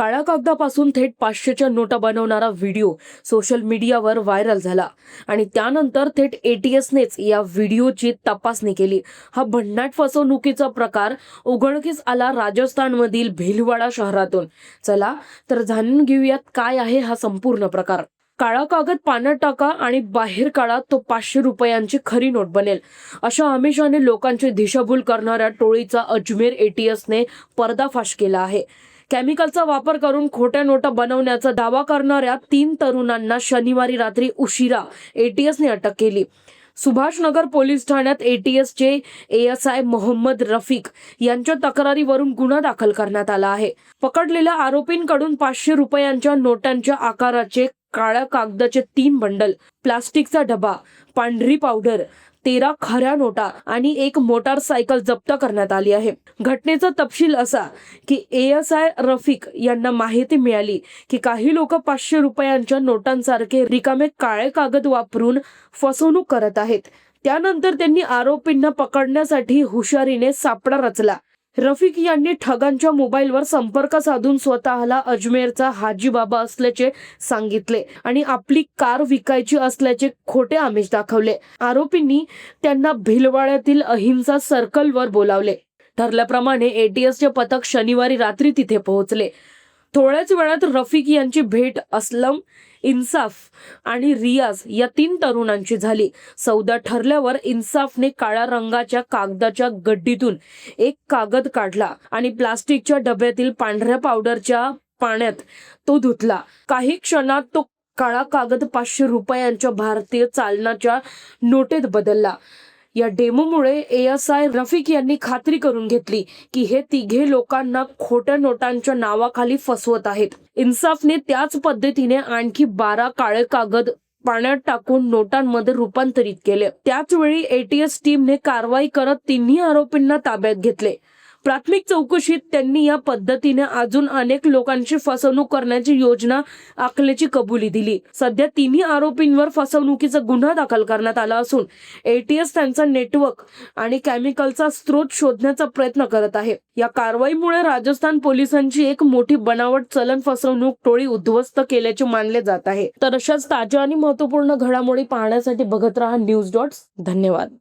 काळ्या कागदापासून थेट पाचशेच्या नोटा बनवणारा व्हिडिओ सोशल मीडियावर व्हायरल झाला. आणि त्यानंतर थेट एटीएसनेच या व्हिडिओची तपासणी केली. हा भन्नाट फसवणुकीचा प्रकार उघडकीस आला राजस्थानमधील भिलवाडा शहरातून. चला तर जाणून घेऊयात काय आहे हा संपूर्ण प्रकार. काळा कागद पाण्यात टाका आणि बाहेर काळात तो पाचशे रुपयांची खरी नोट बनेल. अशा आमिषाने लोकांची दिशाभूल करणाऱ्या टोळीचा अजमेर एटीएसने पर्दाफाश केला आहे. केमिकलचा वापर करून खोट्या नोटा बनवण्याचा दावा करणाऱ्या तीन तरुणांना शनिवारी रात्री उशिरा एटीएसने अटक केली. सुभाषनगर पोलीस ठाण्यात एटीएसचे एएसआय मोहम्मद रफिक यांच्या तक्रारीवरून गुन्हा दाखल करण्यात आला आहे. पकडलेल्या आरोपींकडून पाचशे रुपयांच्या नोटांच्या आकाराचे काळ्या कागदाचे तीन बंडल प्लास्टिकचा डबा पांढरी पावडर तेरा खऱ्या नोटा आणि एक मोटारसायकल जप्त करण्यात आली आहे. घटनेचा तपशील असा की एएसआय रफिक यांना माहिती मिळाली की काही लोक पाचशे रुपयांच्या नोटांसारखे रिकामे काळे कागद वापरून फसवणूक करत आहेत. त्यानंतर त्यांनी आरोपींना पकडण्यासाठी हुशारीने सापडा रचला. रफिक यांनी ठगांच्या मोबाईलवर संपर्क साधून स्वतःला अजमेरचा हाजी बाबा असल्याचे सांगितले आणि आपली कार विकायची असल्याचे खोटे आमिष दाखवले. आरोपींनी त्यांना भिलवाड्यातील अहिंसा सर्कलवर बोलावले. ठरल्याप्रमाणे एटीएसचे पथक शनिवारी रात्री तिथे पोहोचले. थोड्याच वेळात रफिक यांची भेट असलम इन्साफ आणि रियाज या तीन तरुणांची झाली. सौदा ठरल्यावर इन्साफने काळ्या रंगाच्या कागदाच्या गड्डीतून एक कागद काढला आणि प्लास्टिकच्या डब्यातील पांढऱ्या पावडरच्या पाण्यात तो धुतला. काही क्षणात तो काळा कागद पाचशे रुपयांच्या भारतीय चालनाच्या नोटेत बदलला. या डेमोमुळे एएसआय रफिक यांनी खात्री करून घेतली की हे तिघे लोकांना खोट्या नोटांच्या नावाखाली फसवत आहेत. इन्साफने त्याच पद्धतीने आणखी बारा काळे कागद पाण्यात टाकून नोटांमध्ये रूपांतरित केले. त्याच वेळी एटीएस टीमने कारवाई करत तिन्ही आरोपींना ताब्यात घेतले. प्राथमिक चौकशीत त्यांनी या पद्धतीने अजून अनेक लोकांची फसवणूक करण्याची योजना आखल्याची कबुली दिली. सध्या तिन्ही आरोपींवर फसवणुकीचा गुन्हा दाखल करण्यात आला असून एटीएस त्यांचा नेटवर्क आणि केमिकलचा स्रोत शोधण्याचा प्रयत्न करत आहे. या कारवाईमुळे राजस्थान पोलिसांची एक मोठी बनावट चलन फसवणूक टोळी उद्ध्वस्त केल्याचे मानले जात आहे. तर अशाच ताज्या आणि महत्त्वपूर्ण घडामोडी पाहण्यासाठी बघत राहा न्यूज डॉट्स. धन्यवाद.